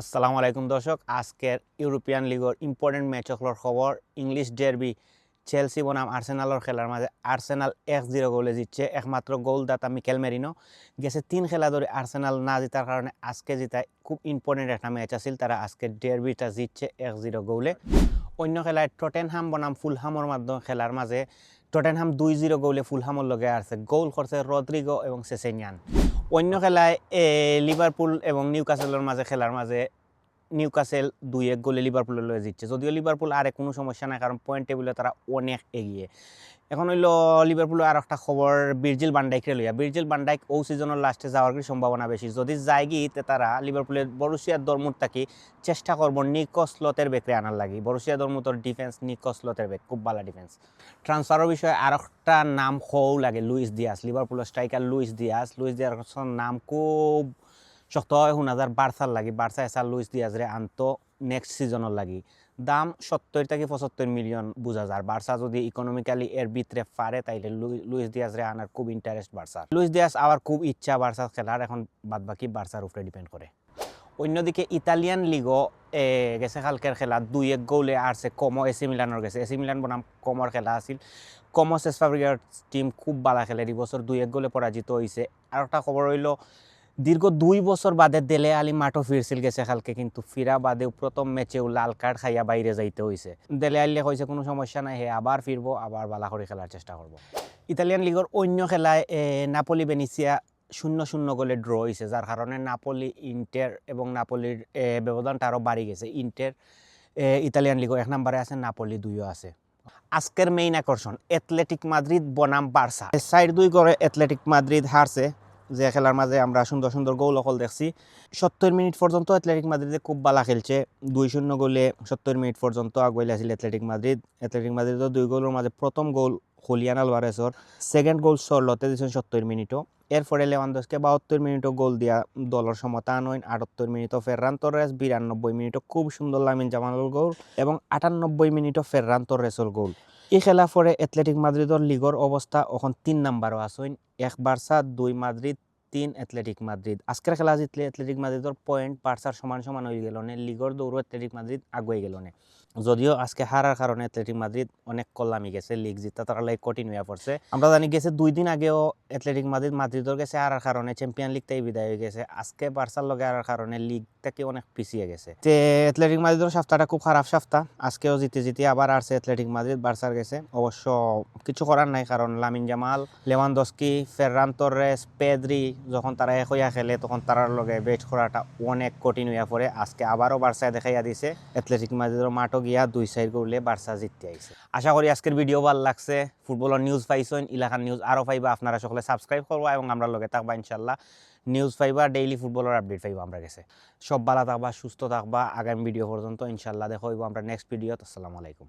আসসালামু আলাইকুম দর্শক। আজকের ইউরোপিয়ান লিগৰ ইম্পৰ্টেণ্ট মেচসকলৰ খবৰ ইংলিছ ডেৰবি চেলসি বনাম আর্সেনালৰ খেলার মাঝে আর্সেনাল এক জিরো গোলে জিতছে একমাত্র গোলদাতা মিকেল মেরিনো গেছে তিন খেলা ধরে আর্সেনাল না জেতার কারণে আজকে জিতায় খুব ইম্পর্টেন্ট একটা ম্যাচ আছিল। তারা আজকে ডেরবিটা জিতছে এক জিরো গোলে। অন্য খেলায় টটেনহাম বনাম ফুলহামর মাধ্যমে খেলার মাঝে টটেনহাম দুই জিরো গোলে ফুলহামর লগে আছে। গোল করছে রদ্রিগো এবং সেসেনিয়ান অন্য খেলায় লিভারপুল এবং নিউকাসেলের মাঝে খেলার মাঝে নিউকাসেল দুই এক গোলে লিভারপুলের লয়ে জিতছে। যদিও লিভারপুল আরে কোনো সমস্যা নাই, কারণ পয়েন্ট টেবিলে তারা অনেক এগিয়ে। এখন হইল লিভারপুলের আর একটা খবর, বিরজিল বান্ডাইকরে লইয়া বিরজিল বান্ডাইক ও সিজনের লাস্টে যাওয়ার সম্ভাবনা বেশি? যদি যায় গিয়ে তারা লিভারপুলের বরুসিয়ার দরমুর তাকে চেষ্টা করব নিকসলতের বেকরে আনার লাগি। বরুসিয়া দরমুতর ডিফেন্স নিকসলতের বেক, খুব ভালো ডিফেন্স ট্রান্সফারের বিষয়ে আর একটা নাম হও লাগে, লুইস দিয়াস। লিভারপুলের স্ট্রাইকার লুইস দিয়াস। লুইস দিয়াসের নাম খুব শক্ত হয় শুনা বার্সার লাগি বার্সা এসা লুইস দিয়াজরে আনতো নেক্সট সিজনের লাগি। দাম সত্তর থেকে পঁচাত্তর মিলিয়ন বোঝা যায় বার্সা যদি ইকোনমিক্যালি এর ভিতরে পারে তাইলে লুই- লুইস দিয়াজরে আনার খুব ইন্টারেস্ট বার্সার লুইস দিয়াস আবার খুব ইচ্ছা বার্সা খেলার এখন বাদ বাকি বার্সার উপরে ডিপেন্ড করে অন্যদিকে ইতালিয়ান লিগও গেছে কালকের খেলা, দুই এক গোলে আরছে কমো এসি মিলানোর গেছে। এসি মিলান বনাম কমর খেলা আছিল। কমো সেস ফাব্রিকার টিম খুব ভালো খেলে, এই দুই এক গোলে পরাজিত হয়েছে আর একটা খবর হইল দীর্ঘ দুই বছর বাদে দেলে আলী মাঠও ফিরছিল গেছে কালকে কিন্তু ফিরা বাদেও প্রথম ম্যাচেও লাল কার্ড খাইয়া বাইরে যাইতে হয়েছে দেলে আলী কইছে কোনো সমস্যা নাই, হে আবার ফিরবো, আবার বালা করে খেলার চেষ্টা করব। ইতালিয়ান লিগের অন্য খেলায় নাপোলি বেনিসিয়া শূন্য শূন্য গোলে ড্র হয়েছে যার কারণে নাপোলি, ইন্টার এবং নাপোলির ব্যবধানটা আরও বাড়ি গেছে। ইন্টার ইতালিয়ান লিগও এক নম্বরে আছে, নাপোলি দুইও আছে। আজকের মেইন আকর্ষণ অ্যাথলেটিক মাদ্রিদ বনাম বার্সা সাইড দুই করে অ্যাথলেটিক মাদ্রিদ হারছে। যে খেলার মাঝে আমরা সুন্দর সুন্দর গোল অকল দেখছি। সত্তর মিনিট পর্যন্ত অ্যাথলেটিক মাদ্রিদে খুব ভালো খেলছে। দুই শূন্য গোলে সত্তর মিনিট পর্যন্ত আগুয়াইলে আছিল অ্যাথলেটিক মাদ্রিদ। অ্যাথলেটিক মাদ্রিদের দুই গোলের মাঝে প্রথম গোল হলিয়ান আলভারেসর। সেকেন্ড গোল সরলতে দিয়েছেন সত্তর মিনিটও। এরপরে লেওয়ান্দোসকে বাহাত্তর মিনিটও গোল দিয়া দলের সমতা আনইন আটাত্তর মিনিটও ফেররান তোরেস, বিরানব্বই মিনিটও খুব সুন্দর লামিন জামানুল গোল এবং আটানব্বই মিনিটও ফেররান তোরেসর গোল। এই খেলা পরে অ্যাথলেটিক মাদ্রিদর লিগর অবস্থা এখন তিন নাম্বারও আসইন এক বার্সা দুই মাদ্রিদ তিন অ্যাথলেটিক মাদ্রিদ আজকের খেলা জিতলে অ্যাথলেটিক মাদ্রিদর পয়েন্ট বার্সার সমান সমান হয়ে গেল নে? লিগর দৌড় অ্যাথলেটিক মাদ্রিদ আগুয়ে গেল নে? যদিও আজকে হারার কারণে অ্যাথলেটিক মাদ্রিদ অনেক কল্লামি গেছে, লিগ জিতা তারা লাইক কঠিন হয়ে পড়ছে আমরা জানি গেছে দুই দিন আগেও অ্যাথলেটিক মাদ্রিদ মাদ্রিদর গেছে হারার কারণে চ্যাম্পিয়ন লিগ তাই বিদায় হয়ে গেছে। আজকে বার্সার লগে হারার কারণে লিগ থেকে অনেক পিছিয়ে গেছে। তে অ্যাথলেটিক মাদ্রিদর সপ্তাহটা খুব খারাপ সপ্তাহ। আজকেও জিতে জিতে আবার আসছে অ্যাথলেটিক মাদ্রিদ বার্সার গেছে। অবশ্য কিছু করার নাই, কারণ Lamine Yamal Lewandowski Ferran Torres Pedri যখন তারা এক হইয়া খেলে, তখন তারার লগে বেট করাটা অনেক কঠিন হইয়া পড়ে। আজকে আবারও বার্সায় দেখাইয়া দিছে। অ্যাথলেটিক মাদ্রিদের মাঠও গিয়া দুই সাইড করলে বার্সা জিততে আইছে। আশা করি আজকের ভিডিও ভালো লাগছে। ফুটবলের নিউজ পাইছেন, ইলাকার নিউজ আরও পাইবা। আপনারা সকলে সাবস্ক্রাইব করবা এবং আমরা লগে থাকবা ইনশাল্লাহ নিউজ পাইবা ডেইলি ফুটবলের আপডেট পাইবা আমরা কাছে। সব ভালো থাকবা, সুস্থ থাকবা। আগামী ভিডিও পর্যন্ত ইনশাল্লাহ দেখা হইব আমরা নেক্সট ভিডিওত আসসালামু আলাইকুম।